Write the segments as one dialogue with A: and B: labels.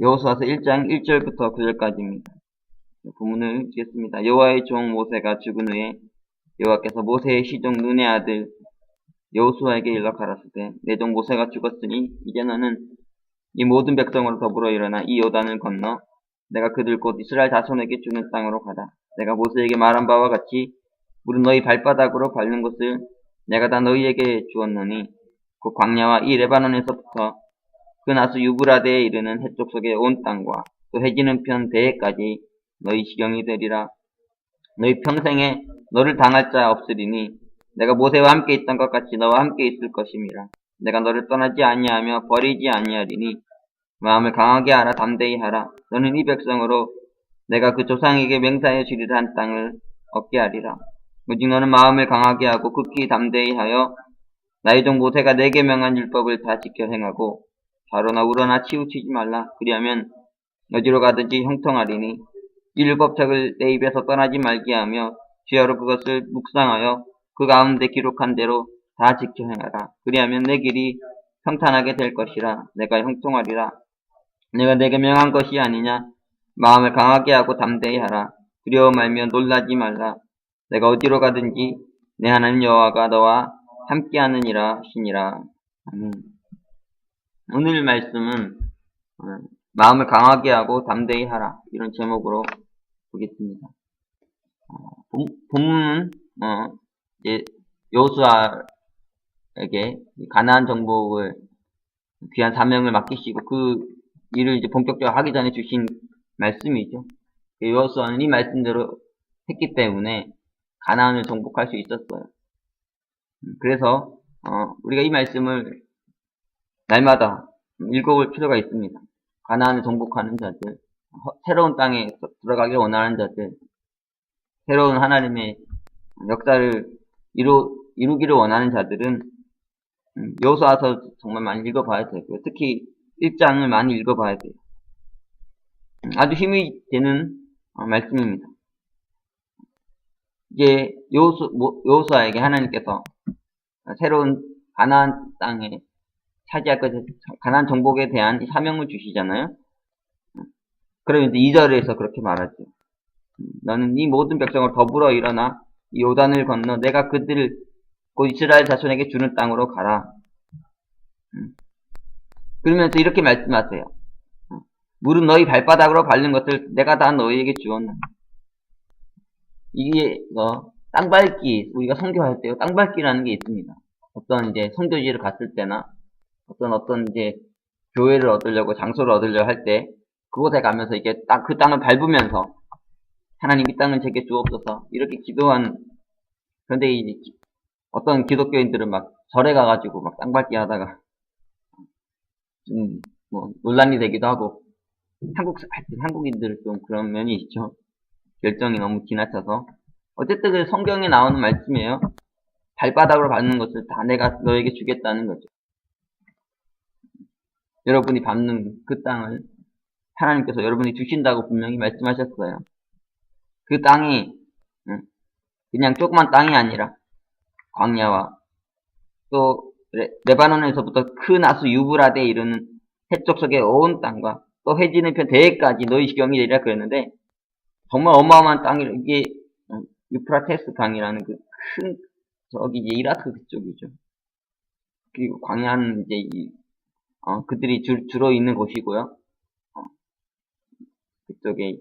A: 여호수아서 1장 1절부터 9절까지입니다. 부문을 읽겠습니다. 여호와의 종 모세가 죽은 후에 여호와께서 모세의 시종 눈의 아들 여호수아에게 연락하라스되 내 종 모세가 죽었으니 이제 너는 이 모든 백성으로 더불어 일어나 이 요단을 건너 내가 그들 곧 이스라엘 자손에게 주는 땅으로 가다. 내가 모세에게 말한 바와 같이 물은 너희 발바닥으로 밟는 것을 내가 다 너희에게 주었노니 그 광야와 이 레바논에서부터 그 나수 유브라데에 이르는 해쪽 속의 온 땅과 또 해지는 편 대해까지 너희 시경이 되리라. 너희 평생에 너를 당할 자 없으리니 내가 모세와 함께 있던 것 같이 너와 함께 있을 것임이라. 내가 너를 떠나지 아니하며 버리지 아니하리니 마음을 강하게 하라 담대히 하라. 너는 이 백성으로 내가 그 조상에게 맹사해 주리라 한 땅을 얻게 하리라. 오직 너는 마음을 강하게 하고 극히 담대히 하여 나의 종 모세가 내게 명한 율법을 다 지켜 행하고 좌로나 우로나 치우치지 말라. 그리하면 어디로 가든지 형통하리니 이 율법책을 내 입에서 떠나지 말게 하며 주야로 그것을 묵상하여 그 가운데 기록한 대로 다 지켜 행하라. 그리하면 내 길이 평탄하게 될 것이라. 내가 형통하리라. 내가 내게 명한 것이 아니냐. 마음을 강하게 하고 담대히 하라. 두려워 말며 놀라지 말라. 내가 어디로 가든지 내 하나님 여호와가 너와 함께하느니라 하시니라. 아멘. 오늘 말씀은 어, 마음을 강하게 하고 담대히 하라 이런 제목으로 보겠습니다. 어, 본, 본문은 어, 이제 여호수아에게 가나안 정복을 귀한 사명을 맡기시고 그 일을 이제 본격적으로 하기 전에 주신 말씀이죠. 여호수아는 이 말씀대로 했기 때문에 가나안을 정복할 수 있었어요. 음, 그래서 어, 우리가 이 말씀을 날마다 읽어볼 필요가 있습니다. 가나안을 정복하는 자들, 새로운 땅에 들어가길 원하는 자들, 새로운 하나님의 역사를 이루, 이루기를 원하는 자들은 음, 여호수아서 정말 많이 읽어봐야 되고요. 특히 1장을 많이 읽어봐야 돼요. 음, 아주 힘이 되는 어, 말씀입니다. 이제 여호수, 여호수아에게 하나님께서 새로운 가나안 땅에 차지할 것에 가나안 정복에 대한 사명을 주시잖아요. 그럼 이제 2절에서 그렇게 말하죠. 너는 이 모든 백성을 더불어 일어나 이 요단을 건너 내가 그들을 곧 이스라엘 자손에게 주는 땅으로 가라. 그러면서 이렇게 말씀하세요. 물은 너희 발바닥으로 밟는 것을 내가 다 너희에게 주었나. 이게 뭐 땅밟기 우리가 성교할 때요 땅밟기라는 게 있습니다. 어떤 이제 성교지를 갔을 때나 어떤 어떤 이제 교회를 얻으려고 장소를 얻으려고 할 때 그곳에 가면서 이게 딱 그 땅을 밟으면서 하나님 이 땅을 제게 주옵소서 이렇게 기도한 그런데 이제 어떤 기독교인들은 막 절에 가가지고 막 땅밟기 하다가 좀 뭐 논란이 되기도 하고 한국 한국인들 좀 그런 면이 있죠. 결정이 너무 지나쳐서 어쨌든 그 성경에 나오는 말씀이에요. 발바닥으로 밟는 것을 다 내가 너에게 주겠다는 거죠. 여러분이 밟는 그 땅을 하나님께서 여러분이 주신다고 분명히 말씀하셨어요. 그 땅이 그냥 조그만 땅이 아니라 광야와 또 레바논에서부터 큰 나수 유브라데에 이르는 해쪽 속의 온 땅과 또 해지는 편 대해까지 너희 시경이 되리라 그랬는데 정말 어마어마한 땅이 이게 유프라테스 강이라는 그 큰 저기 이제 이라크 그쪽이죠. 그리고 광야는 이제 이, 어, 그들이 주, 주로 있는 곳이고요. 어, 그쪽에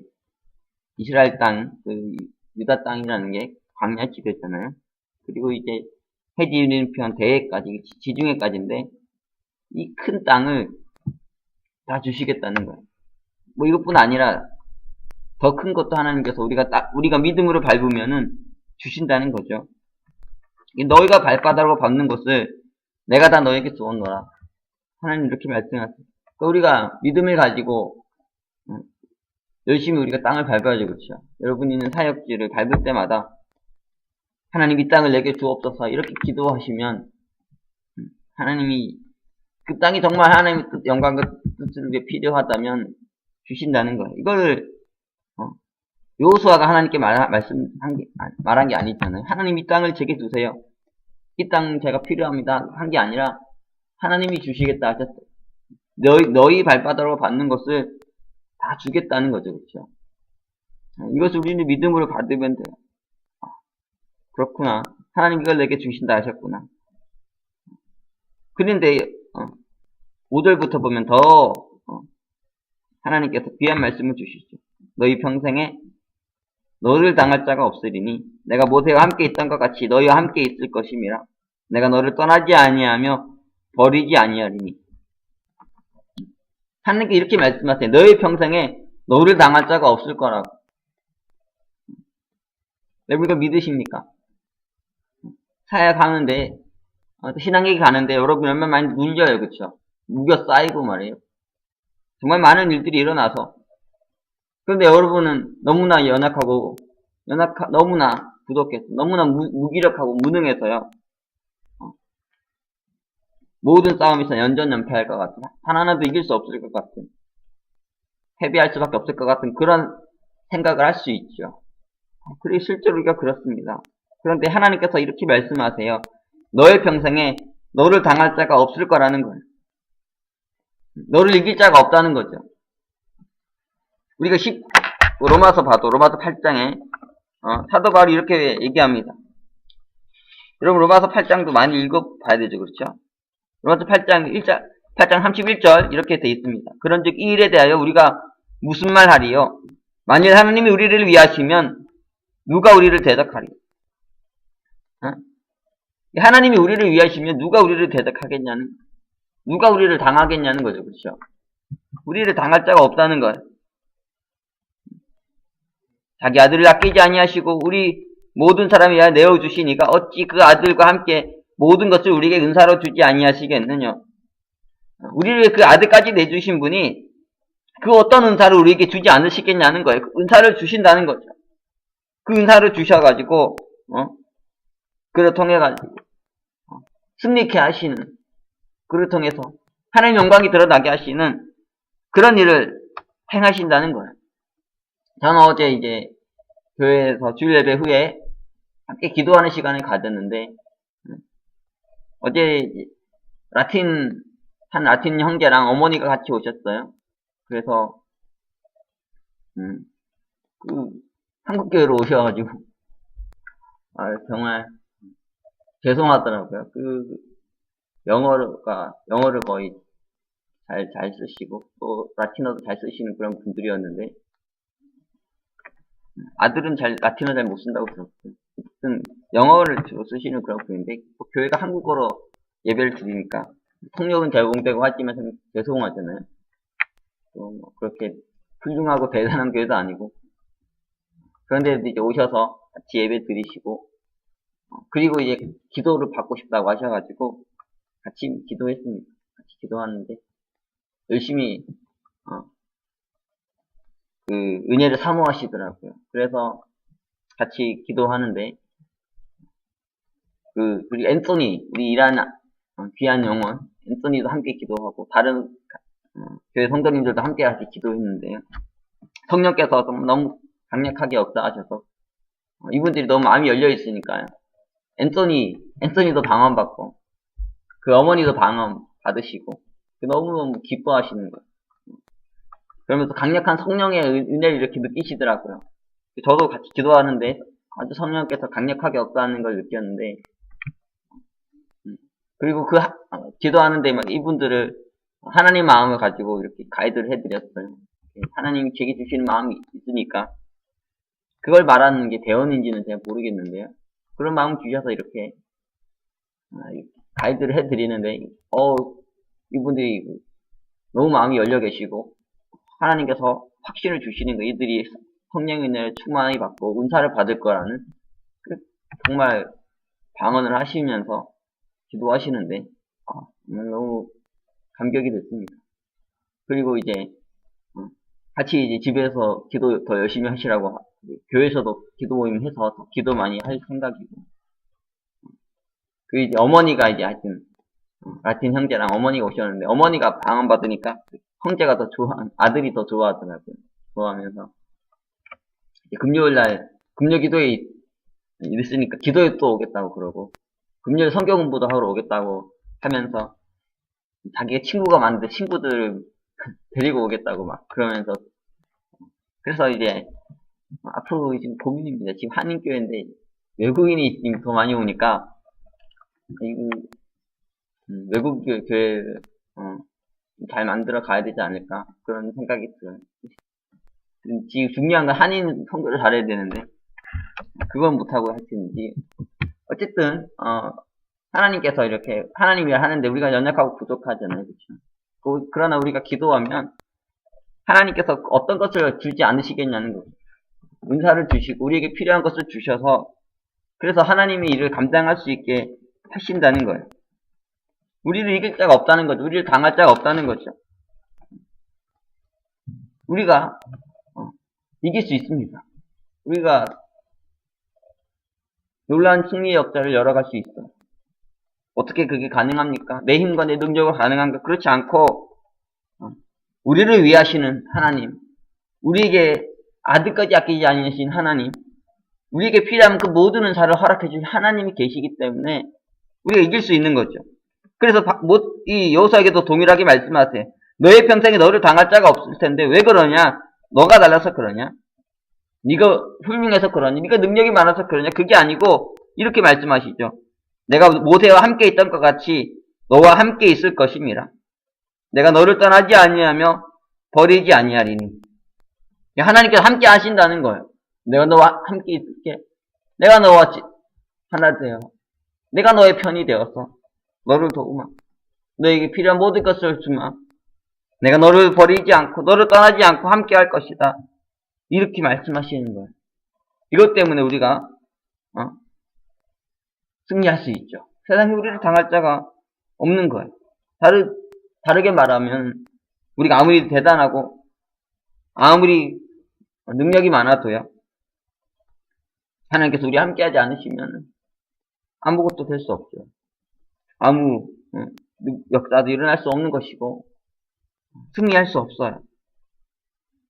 A: 이스라엘 땅, 그 유다 땅이라는 게 광야 지대잖아요. 그리고 이제 해지는 편 대해까지 지중해까지인데 이 큰 땅을 다 주시겠다는 거예요. 뭐 이것뿐 아니라 더 큰 것도 하나님께서 우리가 딱 우리가 믿음으로 밟으면은 주신다는 거죠. 너희가 발바닥으로 밟는 것을 내가 다 너에게 주었노라. 하나님 이렇게 말씀하세요. 그러니까 우리가 믿음을 가지고 열심히 우리가 땅을 밟아야죠, 그렇죠? 여러분이 있는 사역지를 밟을 때마다 하나님 이 땅을 내게 주옵소서 이렇게 기도하시면 하나님이 그 땅이 정말 하나님의 뜻, 영광과 뜻을 위해 필요하다면 주신다는 거예요. 이걸 어, 요수아가 하나님께 말, 말씀한 게, 말한 게 아니잖아요. 하나님 이 땅을 제게 주세요. 이 땅 제가 필요합니다. 한 게 아니라 하나님이 주시겠다 하셨어요. 너희, 너희 발바닥으로 받는 것을 다 주겠다는 거죠. 그렇죠? 이것을 우리는 믿음으로 받으면 돼요. 아, 그렇구나. 하나님 이걸 내게 주신다 하셨구나. 그런데 어, 5절부터 보면 더 어, 하나님께서 귀한 말씀을 주시죠. 너희 평생에 너를 당할 자가 없으리니 내가 모세와 함께 있던 것 같이 너희와 함께 있을 것임이라 내가 너를 떠나지 아니하며 버리지 아니하리니 하나님께 이렇게 말씀하세요. 너희 평생에 너를 당할 자가 없을 거라고. 여러분 이거 믿으십니까? 사야 가는데 어, 신앙에게 가는데 여러분 얼마나 많이 눌려요, 그쵸? 무겨 쌓이고 말이에요. 정말 많은 일들이 일어나서 그런데 여러분은 너무나 연약하고 연약 너무나 부족해서 너무나 무, 무기력하고 무능해서요. 어, 모든 싸움에서 연전연패할 것 같은 하나하나도 이길 수 없을 것 같은 패배할 수밖에 없을 것 같은 그런 생각을 할 수 있죠. 그리고 실제로 우리가 그렇습니다. 그런데 하나님께서 이렇게 말씀하세요. 너의 평생에 너를 당할 자가 없을 거라는 거예요. 너를 이길 자가 없다는 거죠. 우리가 10, 로마서 봐도 로마서 8장에 어, 사도 바울이 이렇게 얘기합니다. 여러분 로마서 8장도 많이 읽어봐야 되죠. 그렇죠? 로마서 8장 1장 8장 31절 이렇게 돼 있습니다. 그런즉 이 일에 대하여 우리가 무슨 말 하리요? 만일 하나님이 우리를 위하시면 누가 우리를 대적하리? 어? 하나님이 우리를 위하시면 누가 우리를 대적하겠냐는 누가 우리를 당하겠냐는 거죠. 그렇죠? 우리를 당할 자가 없다는 거예요. 자기 아들을 아끼지 아니하시고 우리 모든 사람이 야 내어 주시니까 어찌 그 아들과 함께 모든 것을 우리에게 은사로 주지 아니하시겠느냐? 우리를 그 아들까지 내주신 분이 그 어떤 은사를 우리에게 주지 않으시겠냐는 거예요. 그 은사를 주신다는 거죠. 그 은사를 주셔가지고 어? 그를 통해 가지고 어? 승리케 하시는 그를 통해서 하나님 영광이 드러나게 하시는 그런 일을 행하신다는 거예요. 저는 어제 이제 교회에서 주일 예배 후에 함께 기도하는 시간을 가졌는데 음, 어제 라틴 한 라틴 형제랑 어머니가 같이 오셨어요. 그래서 음, 그 한국 교회로 오셔가지고 아 정말 죄송하더라고요. 그 영어가 영어를 거의 잘 잘 쓰시고 또 라틴어도 잘 쓰시는 그런 분들이었는데 아들은 잘 라틴어 잘 못 쓴다고 들었어요. 어쨌든 영어를 주로 쓰시는 그런 분인데 뭐 교회가 한국어로 예배를 드리니까 통역은 제공되고 하지만 좀 죄송하잖아요. 또뭐 그렇게 훌륭하고 대단한 교회도 아니고 그런데 이제 오셔서 같이 예배 드리시고 어, 그리고 이제 기도를 받고 싶다고 하셔가지고 같이 기도했습니다. 같이 기도하는데 열심히 어, 그 은혜를 사모하시더라고요. 그래서 같이 기도하는데 그 우리 앤토니 우리 일하는 어, 귀한 영혼 앤토니도 함께 기도하고 다른 어, 교회 성도님들도 함께 같이 기도했는데요. 성령께서 너무 강력하게 역사하셔서 어, 이분들이 너무 마음이 열려 있으니까요. 앤토니 앤토니도 방언받고 그 어머니도 방언 받으시고 너무너무 기뻐하시는 거예요. 그러면서 강력한 성령의 은혜를 이렇게 느끼시더라고요. 저도 같이 기도하는데 아주 성령께서 강력하게 역사하는 걸 느꼈는데 음, 그리고 그 하, 기도하는데 막 이분들을 하나님 마음을 가지고 이렇게 가이드를 해드렸어요. 하나님이 제게 주시는 마음이 있으니까 그걸 말하는 게 대언인지는 제가 모르겠는데요. 그런 마음 주셔서 이렇게 아, 가이드를 해드리는데 어 이분들이 너무 마음이 열려 계시고 하나님께서 확신을 주시는 거 이들이 성령의 은혜를 충만하게 받고 은사를 받을 거라는 그 정말 방언을 하시면서 기도하시는데 아, 너무 감격이 됐습니다. 그리고 이제 어, 같이 이제 집에서 기도 더 열심히 하시라고 교회에서도 기도 모임 해서 더 기도 많이 할 생각이고 그 이제 어머니가 이제 하여튼 어, 라틴 형제랑 어머니가 오셨는데 어머니가 방언 받으니까 형제가 더 좋아 아들이 더 좋아하더라고요. 좋아하면서 금요일 날 금요 기도에 있으니까 기도에 또 오겠다고 그러고 금요일 성경 공부도 하러 오겠다고 하면서 자기가 친구가 많은데 친구들 데리고 오겠다고 막 그러면서 그래서 이제 앞으로 지금 고민입니다. 지금 한인교회인데 외국인이 지금 더 많이 오니까 음, 외국 교- 교회를 어, 잘 만들어 가야 되지 않을까 그런 생각이 들어요. 지금 중요한 건 한인 선교를 잘해야 되는데 그건 못하고 하시는지 어쨌든 어, 하나님께서 이렇게 하나님이 하는데 우리가 연약하고 부족하잖아요, 그렇죠? 그, 러나 우리가 기도하면 하나님께서 어떤 것을 주지 않으시겠냐는 거죠. 은사를 주시고 우리에게 필요한 것을 주셔서 그래서 하나님이 이를 감당할 수 있게 하신다는 거예요. 우리를 이길 자가 없다는 거죠. 우리를 당할 자가 없다는 거죠. 우리가 어, 이길 수 있습니다. 우리가 놀라운 승리의 역사를 열어갈 수 있어. 어떻게 그게 가능합니까? 내 힘과 내 능력으로 가능한가? 그렇지 않고 어, 우리를 위하시는 하나님, 우리에게 아들까지 아끼지 않으신 하나님, 우리에게 필요한 그 모든 은사를 허락해 주신 하나님이 계시기 때문에 우리가 이길 수 있는 거죠. 그래서 이 여호수아에게도 동일하게 말씀하세요. 너의 평생에 너를 당할 자가 없을 텐데 왜 그러냐? 너가 달라서 그러냐? 네가 훌륭해서 그러냐? 네가 능력이 많아서 그러냐? 그게 아니고 이렇게 말씀하시죠. 내가 모세와 함께 있던 것 같이 너와 함께 있을 것임이라. 내가 너를 떠나지 아니하며 버리지 아니하리니. 하나님께서 함께 하신다는 거예요. 내가 너와 함께 있을게. 내가 너와 지- 하나 되어. 내가 너의 편이 되어서 너를 도우마. 너에게 필요한 모든 것을 주마. 내가 너를 버리지 않고 너를 떠나지 않고 함께 할 것이다. 이렇게 말씀하시는 거예요. 이것 때문에 우리가 어? 승리할 수 있죠. 세상에 우리를 당할 자가 없는 거예요. 다르, 다르게 말하면 우리가 아무리 대단하고 아무리 능력이 많아도요. 하나님께서 우리 함께 하지 않으시면 아무것도 될 수 없죠. 아무 어, 역사도 일어날 수 없는 것이고 승리할 수 없어요.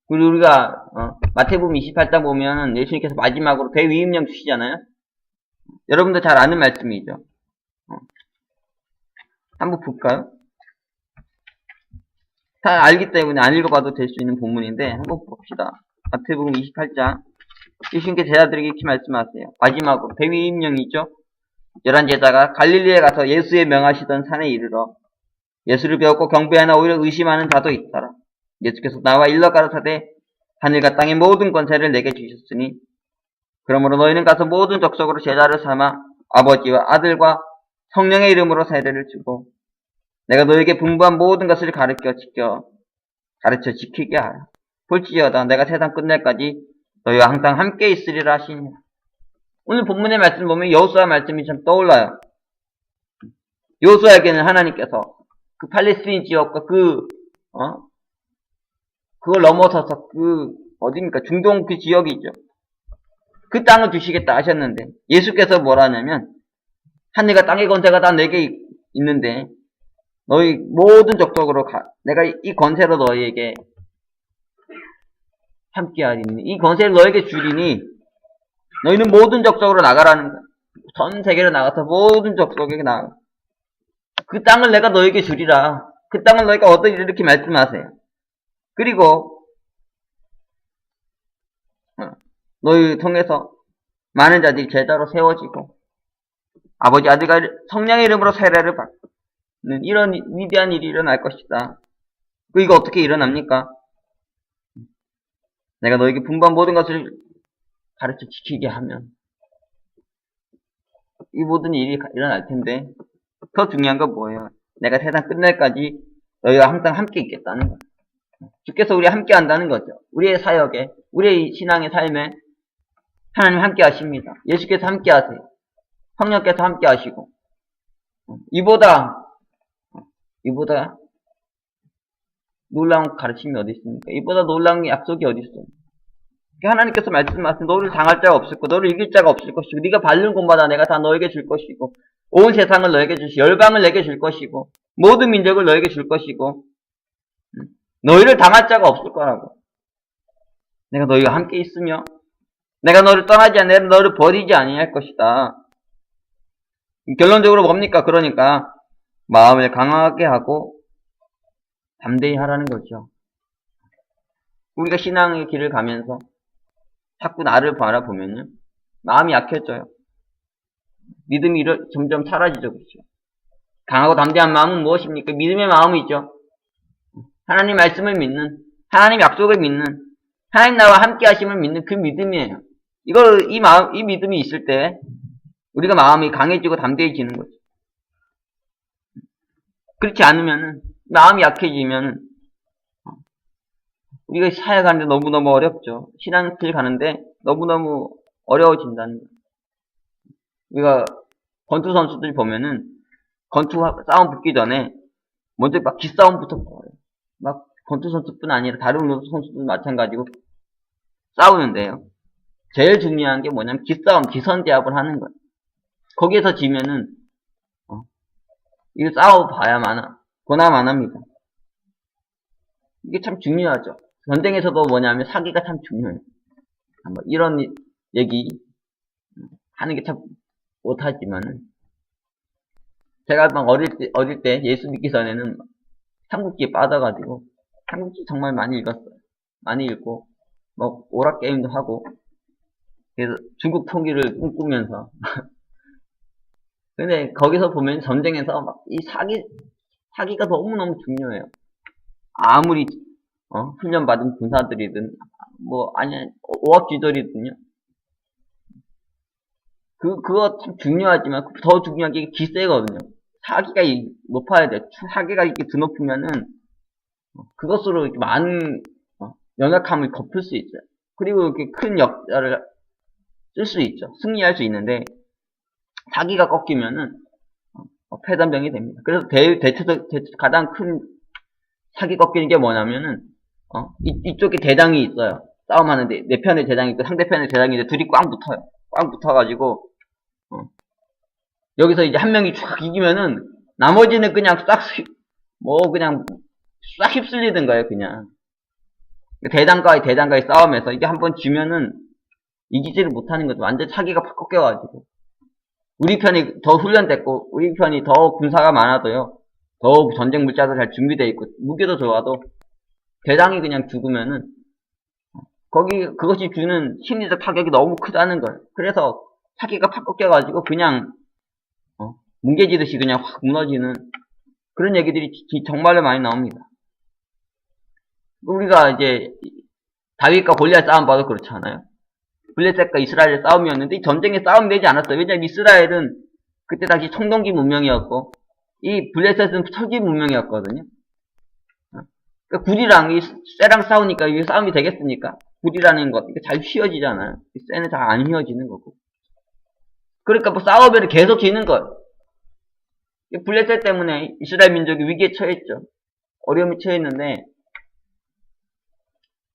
A: 그리고 우리가 어, 마태복음 28장 보면 예수님께서 마지막으로 대위임령 주시잖아요. 여러분도 잘 아는 말씀이죠. 어. 한번 볼까요? 다 알기 때문에 안 읽어봐도 될 수 있는 본문인데 한번 봅시다. 마태복음 28장 예수님께 제자들에게 이렇게 말씀하세요. 마지막으로 대위임령이죠. 열한 제자가 갈릴리에 가서 예수의 명하시던 산에 이르러 예수를 배웠고 경배하나 오히려 의심하는 자도 있더라. 예수께서 나와 일러 가라사대 하늘과 땅의 모든 권세를 내게 주셨으니 그러므로 너희는 가서 모든 족속으로 제자를 삼아 아버지와 아들과 성령의 이름으로 세례를 주고 내가 너에게 분부한 모든 것을 가르쳐 지켜 가르쳐 지키게 하라. 볼지어다 내가 세상 끝날까지 너희와 항상 함께 있으리라 하시니라. 오늘 본문의 말씀 보면 여호수아 말씀이 참 떠올라요. 여호수아에게는 하나님께서 그 팔레스틴 지역과 그 어? 그걸 넘어서서 그 어디입니까 중동 그 지역이죠. 그 땅을 주시겠다 하셨는데 예수께서 뭐라냐면 하늘과 땅의 권세가 다 내게 있- 있는데 너희 모든 족속으로 가 내가 이 권세로 너희에게 함께하리니 이 권세를 너에게 주리니 너희는 모든 족속으로 나가라는 거야. 전 세계로 나가서 모든 족속에게 나가. 그 땅을 내가 너에게 주리라. 그 땅을 너희가 얻으리라 이렇게 말씀하세요. 그리고 어, 너희 통해서 많은 자들이 제자로 세워지고 아버지 아들과 성령의 이름으로 세례를 받는 이런 위대한 일이 일어날 것이다. 그 이거 어떻게 일어납니까? 내가 너에게 분부한 모든 것을 가르쳐 지키게 하면 이 모든 일이 가- 일어날 텐데 더 중요한 건 뭐예요? 내가 세상 끝날까지 너희와 항상 함께 있겠다는 거예요. 주께서 우리 함께 한다는 거죠. 우리의 사역에, 우리의 신앙의 삶에 하나님 함께 하십니다. 예수께서 함께 하세요. 성령께서 함께 하시고 이보다 이보다 놀라운 가르침이 어디 있습니까? 이보다 놀라운 약속이 어디 있어요? 하나님께서 말씀하신 너를 당할 자가 없을 거, 너를 이길 자가 없을 것이고, 네가 밟는 곳마다 내가 다 너에게 줄 것이고, 온 세상을 너에게 주시, 열방을 내게 줄 것이고, 모든 민족을 너에게 줄 것이고, 음, 너희를 당할 자가 없을 거라고. 내가 너희와 함께 있으며, 내가 너를 떠나지 내가 너를 버리지 아니할 것이다. 결론적으로 뭡니까? 그러니까 마음을 강하게 하고 담대히 하라는 거죠. 우리가 신앙의 길을 가면서 자꾸 나를 바라보면요. 마음이 약해져요. 믿음이 점점 사라지죠. 그렇죠? 강하고 담대한 마음은 무엇입니까? 믿음의 마음이죠. 하나님 말씀을 믿는, 하나님 약속을 믿는, 하나님 나와 함께 하심을 믿는 그 믿음이에요. 이거, 이 마음, 이 믿음이 있을 때, 우리가 마음이 강해지고 담대해지는 거죠. 그렇지 않으면은, 마음이 약해지면은, 우리가 사회 가는데 너무너무 어렵죠. 신앙길 가는데 너무너무 어려워진다는 거예요. 우리가 권투 선수들 보면은, 권투 싸움 붙기 전에, 먼저 막 기싸움부터 벌어요. 막 권투 선수뿐 아니라 다른 선수도 마찬가지고 싸우는데요. 제일 중요한 게 뭐냐면 기싸움, 기선제압을 하는 거예요. 거기에서 지면은 어, 이거 싸워봐야만 보나마납니다. 이게 참 중요하죠. 전쟁에서도 뭐냐면 사기가 참 중요해요. 뭐 이런 이- 얘기 음, 하는 게 참 못하지만은 제가 막 어릴 때 어릴 때 예수 믿기 전에는 삼국지에 빠져가지고 삼국지 정말 많이 읽었어요. 많이 읽고 뭐 오락 게임도 하고 그래서 중국 통일을 꿈꾸면서 근데 거기서 보면 전쟁에서 막 이 사기 사기가 너무너무 중요해요. 아무리 어, 훈련받은 군사들이든 뭐 아니 오합지졸이든요. 그 그거 참 중요하지만 더 중요한 게 기세거든요. 사기가 이- 높아야 돼. 사기가 이렇게 드높으면은 어, 그것으로 이렇게 많은 어, 연약함을 덮을 수 있어요. 그리고 이렇게 큰 역사를 쓸 수 있죠. 승리할 수 있는데 사기가 꺾이면은 어, 패단병이 됩니다. 그래서 대, 대체적, 대- 가장 큰 사기 꺾이는 게 뭐냐면은 어, 이, 쪽에 대장이 있어요. 싸움하는데 내 편에 대장이 있고 상대편에 대장이 있는데 둘이 꽝 붙어요. 꽝 붙어가지고 어, 여기서 이제 한 명이 쫙 이기면은 나머지는 그냥 싹뭐 그냥 싹 휩쓸리는 거예요 그냥 대장과의 대장과의 싸움에서 이게 한번 지면은 이기지를 못하는 거죠. 완전 사기가 팍 꺾여가지고 우리 편이 더 훈련됐고 우리 편이 더 군사가 많아도요. 더 전쟁 물자도 잘 준비되어 있고 무기도 좋아도 대장이 그냥 죽으면은 거기 그것이 주는 심리적 타격이 너무 크다는 거예요. 그래서 사기가 팍 꺾여가지고 그냥 어, 뭉개지듯이 그냥 확 무너지는 그런 얘기들이 지- 정말로 많이 나옵니다. 우리가 이제 다윗과 골리앗 싸움 봐도 그렇잖아요. 블레셋과 이스라엘의 싸움이었는데 이 전쟁에 싸움이 되지 않았어요. 왜냐하면 이스라엘은 그때 당시 청동기 문명이었고 이 블레셋은 철기 문명이었거든요. 어. 그러니까 굴이랑 이 쇠랑 싸우니까 이게 싸움이 되겠습니까? 굴이라는 것 이게 잘 휘어지잖아요. 이 쇠는 잘 안 휘어지는 거고. 그러니까 뭐 싸우면 계속 지는. 이 블레셋 때문에 이스라엘 민족이 위기에 처했죠. 어려움에 처했는데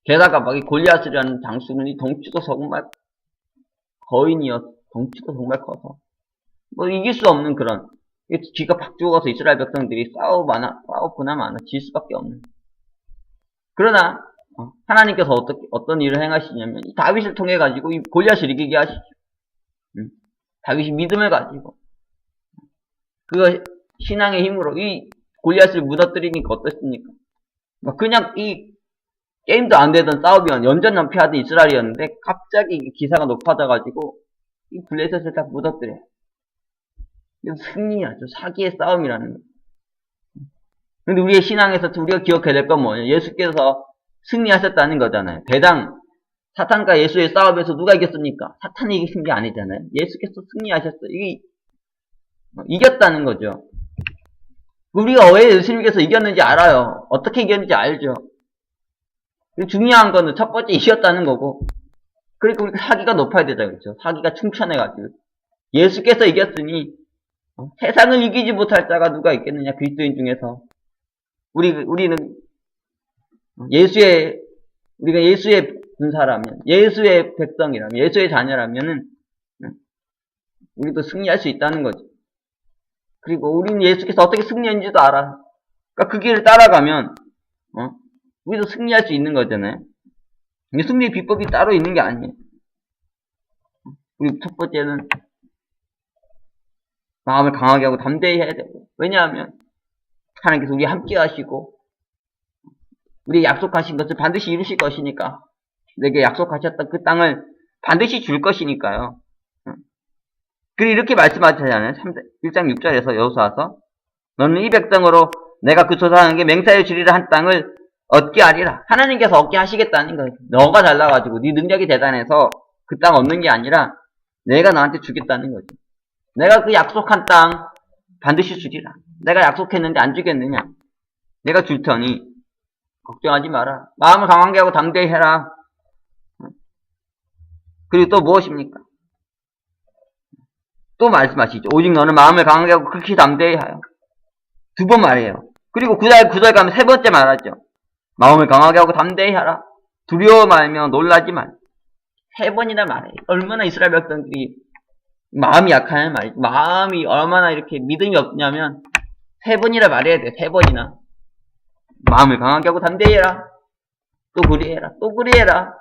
A: 게다가 막 이 골리앗이라는 장수는 이 덩치도 정말 거인이었, 덩치도 정말 커서 뭐 이길 수 없는 그런 이 귀가 팍 죽어서 이스라엘 백성들이 싸우거나 싸우거나 마나 질 수밖에 없는. 그러나 어, 하나님께서 어떻게 어떤 일을 행하시냐면 이 다윗을 통해 가지고 이 골리앗을 이기게 하시죠. 음, 다윗이 믿음을 가지고 그 신앙의 힘으로 이 골리앗을 무너뜨리니까 어떻습니까? 막 그냥 이 게임도 안 되던 싸움이었 연전연패하던 이스라엘이었는데 갑자기 이 기사가 높아져가지고 이 블레셋을 딱 무너뜨려요. 승리야죠. 사기의 싸움이라는 거. 근데 우리의 신앙에서 우리가 기억해야 될 건 뭐예요? 예수께서 승리하셨다는 거잖아요. 대당 사탄과 예수의 싸움에서 누가 이겼습니까? 사탄이 이기신 게 아니잖아요. 예수께서 승리하셨어요. 이게 어, 이겼다는 거죠. 우리가 왜 예수님께서 이겼는지 알아요. 어떻게 이겼는지 알죠. 중요한 거는 첫 번째 이겼다는 거고, 그러니까 우리가 사기가 높아야 되죠, 그렇죠? 사기가 충천해가지고. 예수께서 이겼으니, 어, 세상을 이기지 못할 자가 누가 있겠느냐, 그리스도인 중에서. 우리, 우리는, 어, 예수의, 우리가 예수의 군사라면, 예수의 백성이라면, 예수의 자녀라면은, 어, 우리도 승리할 수 있다는 거죠. 그리고 우리는 예수께서 어떻게 승리했는지도 알아. 그러니까 그 길을 따라가면, 어, 우리도 승리할 수 있는 거잖아요. 근데 승리의 비법이 따로 있는 게 아니에요. 우리 첫 번째는 마음을 강하게 하고 담대히 해야 되고. 왜냐하면 하나님께서 우리 함께 하시고 우리 약속하신 것을 반드시 이루실 것이니까 내게 약속하셨던 그 땅을 반드시 줄 것이니까요. 그리고 이렇게 말씀하시잖아요. 1장 6절에서 여호수아서 너는 이 백성으로 내가 그 조상에게 맹세하여 주리라 한 땅을 얻게 하리라. 하나님께서 얻게 하시겠다는 거예요. 너가 잘나가지고 네 능력이 대단해서 그 땅 얻는 게 아니라 내가 너한테 주겠다는 거죠. 내가 그 약속한 땅 반드시 주리라. 내가 약속했는데 안 주겠느냐? 내가 줄 테니 걱정하지 마라. 마음을 강하게 하고 담대히 해라. 그리고 또 무엇입니까? 또 말씀하시죠. 오직 너는 마음을 강하게 하고 극히 담대히 하여. 두 번 말해요. 그리고 구절, 구절 가면 세 번째 말하죠. 마음을 강하게 하고 담대히 하라. 두려워 말며 놀라지 말. 세 번이나 말해. 얼마나 이스라엘 백성들이 마음이 약하냐 말이지. 마음이 얼마나 이렇게 믿음이 없냐면 세 번이나 말해야 돼. 세 번이나. 마음을 강하게 하고 담대히 해라. 또 그리해라. 또 그리해라.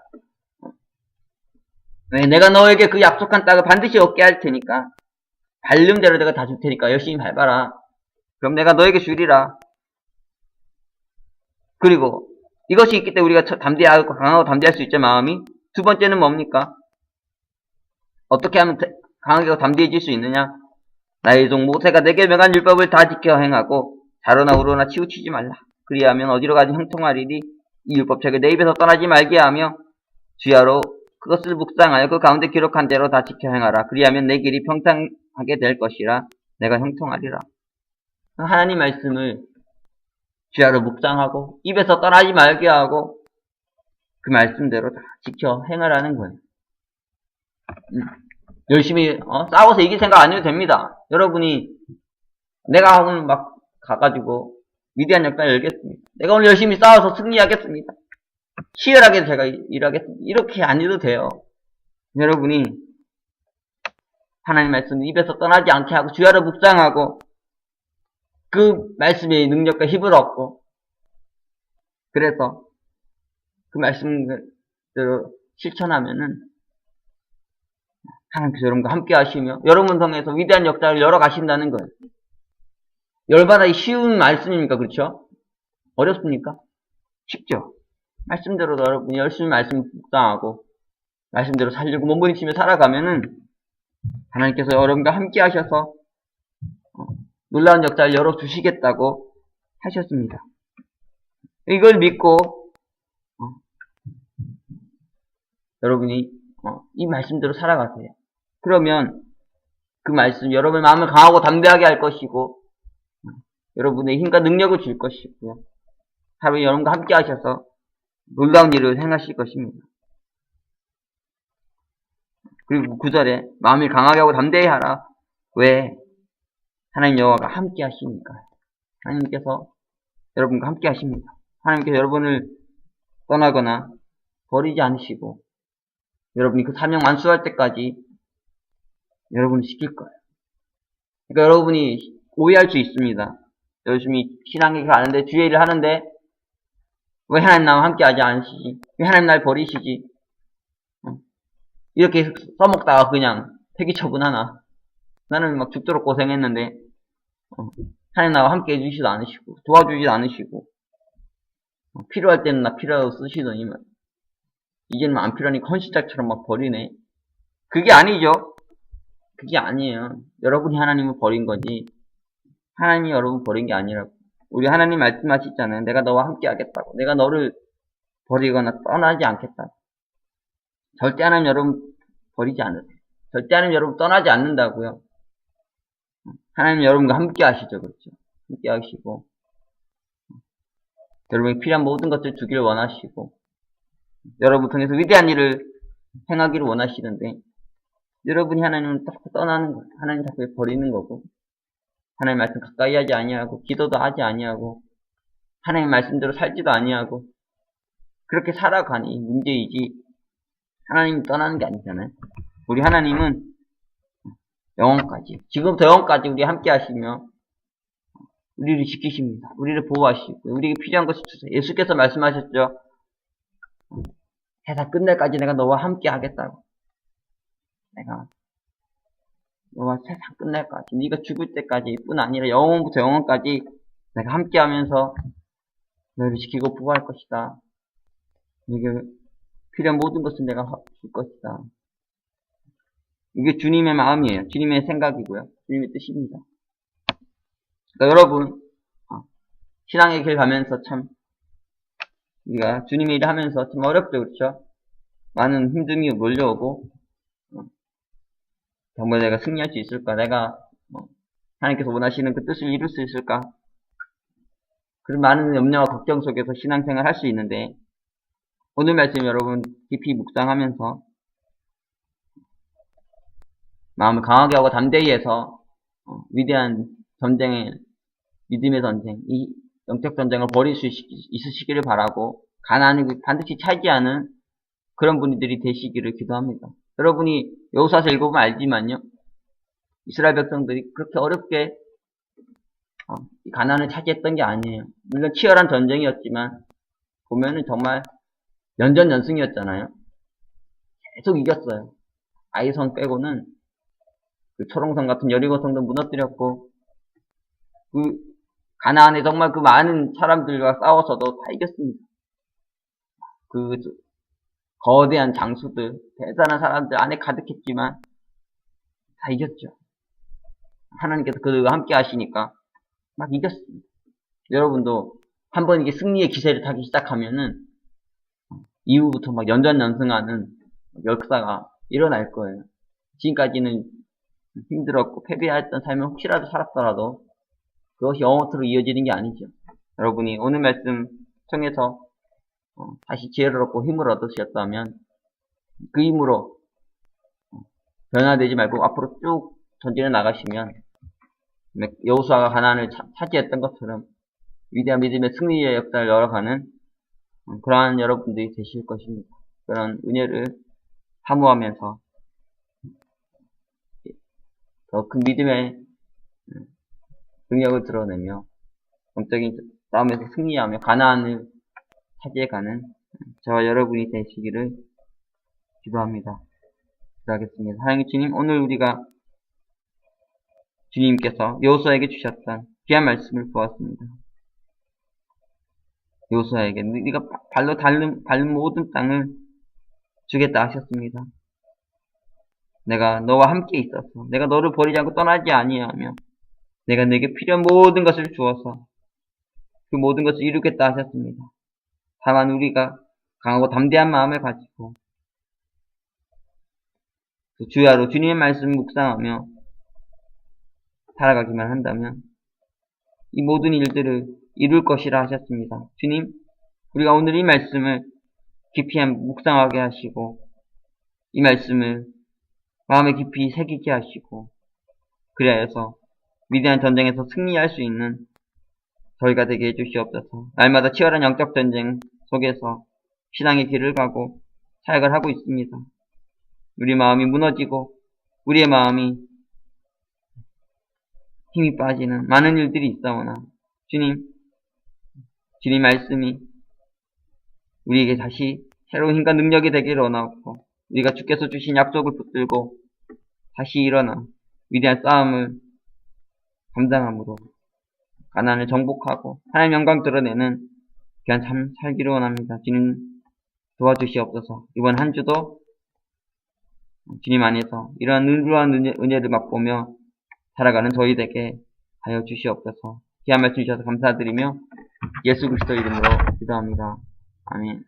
A: 왜? 내가 너에게 그 약속한 땅을 반드시 얻게 할 테니까. 발름대로 내가 다 줄 테니까 열심히 밟아라. 그럼 내가 너에게 주리라. 그리고 이것이 있기 때문에 우리가 담대하고 강하고 담대할 수 있죠, 마음이. 두 번째는 뭡니까? 어떻게 하면 강하게 담대해질 수 있느냐? 나의 종 모세가 내게 명한 율법을 다 지켜 행하고 자로나 우로나 치우치지 말라. 그리하면 어디로 가든 형통하리니 이 율법책을 내 입에서 떠나지 말게 하며 주야로 그것을 묵상하여 그 가운데 기록한 대로 다 지켜 행하라. 그리하면 내 길이 평탄하게 될 것이라 내가 형통하리라. 하나님 말씀을 주야로 묵상하고 입에서 떠나지 말게 하고 그 말씀대로 다 지켜 행하라는 거예요. 음. 열심히 어? 싸워서 이길 생각 안 해도 됩니다. 여러분이 내가 오늘 막 가가지고 위대한 역사를 열겠습니다. 내가 오늘 열심히 싸워서 승리하겠습니다. 치열하게 제가 일하겠습니다. 이렇게 안 해도 돼요. 여러분이 하나님 말씀 입에서 떠나지 않게 하고 주야로 묵상하고 그 말씀의 능력과 힘을 얻고 그래서 그 말씀대로 실천하면은 하나님께서 여러분과 함께 하시며 여러분 통해서 위대한 역사를 열어가신다는 거예요. 열받아 쉬운 말씀입니까? 그렇죠? 어렵습니까? 쉽죠? 말씀대로 여러분이 열심히 말씀 묵상하고 말씀대로 살려고 몸부림치며 살아가면은 하나님께서 여러분과 함께 하셔서 어, 놀라운 역사를 열어주시겠다고 하셨습니다. 이걸 믿고 어, 여러분이 어, 이 말씀대로 살아가세요. 그러면 그 말씀 여러분의 마음을 강하고 담대하게 할 것이고 여러분의 힘과 능력을 줄 것이고요. 하루 여러분과 함께 하셔서 놀라운 일을 행하실 것입니다. 그리고 구절에 마음을 강하게 하고 담대히 하라. 왜? 하나님 여호와가 함께 하시니까. 하나님께서 여러분과 함께 하십니다. 하나님께서 여러분을 떠나거나 버리지 않으시고 여러분이 그 사명 완수할 때까지 여러분을 시킬 거예요. 그러니까 여러분이 오해할 수 있습니다. 열심히 신앙에 가는데 주의 일을 하는데 왜 하나님 나와 함께 하지 않으시지? 왜 하나님 날 버리시지? 어. 이렇게 써먹다가 그냥 폐기 처분 하나? 나는 막 죽도록 고생했는데 어. 하나님 나와 함께 해주시지도 않으시고 도와주지도 않으시고 어. 필요할 때는 나 필요하다고 쓰시더니만 이제는 안 필요하니까 헌신짝처럼 막 버리네. 그게 아니죠. 그게 아니에요. 여러분이 하나님을 버린 거지. 하나님이 여러분 버린 게 아니라고. 우리 하나님 말씀하시잖아요. 내가 너와 함께 하겠다고. 내가 너를 버리거나 떠나지 않겠다고. 절대 하나님 여러분 버리지 않으세요. 절대 하나님 여러분 떠나지 않는다고요. 하나님 여러분과 함께 하시죠. 그렇죠. 함께 하시고. 여러분이 필요한 모든 것을 주기를 원하시고. 여러분 통해서 위대한 일을 행하기를 원하시는데 여러분이 하나님을 딱 떠나는 거예요. 하나님 자꾸 버리는 거고 하나님 말씀 가까이 하지 아니하고 기도도 하지 아니하고 하나님 말씀대로 살지도 아니하고 그렇게 살아가니 문제이지 하나님 떠나는 게 아니잖아요. 우리 하나님은 영원까지 지금부터 영원까지 우리 함께 하시며 우리를 지키십니다. 우리를 보호하시고 우리에게 필요한 것을 주세요. 예수께서 말씀하셨죠. 해다 끝날까지 내가 너와 함께 하겠다고. 내가 너와 세상 끝날까지, 네가 죽을 때까지 뿐 아니라 영원부터 영원까지 내가 함께 하면서 너희를 지키고 보호할 것이다. 이게 필요한 모든 것을 내가 줄 것이다. 이게 주님의 마음이에요. 주님의 생각이고요. 주님의 뜻입니다. 그러니까 여러분 어, 신앙의 길 가면서 참 우리가 주님의 일을 하면서 참 어렵죠. 그렇죠? 많은 힘듦이 몰려오고 어, 정말 내가 승리할 수 있을까? 내가 어, 하나님께서 원하시는 그 뜻을 이룰 수 있을까? 그런 많은 염려와 걱정 속에서 신앙생활 할 수 있는데 오늘 말씀 여러분 깊이 묵상하면서 마음을 강하게 하고 담대히 해서 어, 위대한 전쟁의 믿음의 전쟁, 이 영적 전쟁을 벌일 수 있으시기를 바라고 가난을 반드시 차지하는 그런 분들이 되시기를 기도합니다. 여러분이 여호사서 읽어보면 알지만요. 이스라엘 백성들이 그렇게 어렵게 어, 가난을 차지했던 게 아니에요. 물론 치열한 전쟁이었지만 보면은 정말 연전연승이었잖아요. 계속 이겼어요. 아이성 빼고는 그 초롱성 같은 여리고성도 무너뜨렸고 그 가나안에 정말 그 많은 사람들과 싸워서도 다 이겼습니다. 그 거대한 장수들, 대단한 사람들 안에 가득했지만 다 이겼죠. 하나님께서 그들과 함께 하시니까 막 이겼습니다. 여러분도 한번 이게 승리의 기세를 타기 시작하면은 이후부터 막 연전연승하는 역사가 일어날 거예요. 지금까지는 힘들었고 패배했던 삶을 혹시라도 살았더라도 그것이 영원토로 이어지는 게 아니죠. 여러분이 오늘 말씀 통해서 어, 다시 지혜를 얻고 힘을 얻으셨다면 그 힘으로 어, 변화되지 말고 앞으로 쭉 전진해 나가시면 여호수아가 가난을 차지했던 것처럼 위대한 믿음의 승리의 역사를 열어가는 어, 그러한 여러분들이 되실 것입니다. 그런 은혜를 사모하면서 더큰 믿음의 능력을 드러내며 영적인 싸움에서 승리하며 가나안을 차지해가는 저와 여러분이 되시기를 기도합니다. 기도하겠습니다. 하나님 주님 오늘 우리가 주님께서 여호수아에게 주셨던 귀한 말씀을 보았습니다. 여호수아에게 네가 발로 닿는 밟는 모든 땅을 주겠다 하셨습니다. 내가 너와 함께 있어서 내가 너를 버리지 않고 떠나지 아니하며 내가 내게 필요한 모든 것을 주어서 그 모든 것을 이루겠다 하셨습니다. 다만 우리가 강하고 담대한 마음을 가지고 그 주야로 주님의 말씀 묵상하며 살아가기만 한다면 이 모든 일들을 이룰 것이라 하셨습니다. 주님, 우리가 오늘 이 말씀을 깊이 묵상하게 하시고 이 말씀을 마음에 깊이 새기게 하시고 그래서 위대한 전쟁에서 승리할 수 있는 저희가 되게 해주시옵소서. 날마다 치열한 영적 전쟁 속에서 신앙의 길을 가고 사역을 하고 있습니다. 우리 마음이 무너지고 우리의 마음이 힘이 빠지는 많은 일들이 있사오나 주님, 주님 말씀이 우리에게 다시 새로운 힘과 능력이 되기를 원하고 우리가 주께서 주신 약속을 붙들고 다시 일어나 위대한 싸움을 감당함으로 가난을 정복하고 하나님 영광 드러내는 귀한 삶 살기를 원합니다. 주님 도와주시옵소서. 이번 한 주도 주님 안에서 이러한 은루한 은혜, 를 맛보며 살아가는 저희에게 하여 주시옵소서. 귀한 말씀 주셔서 감사드리며 예수 그리스도 이름으로 기도합니다. 아멘.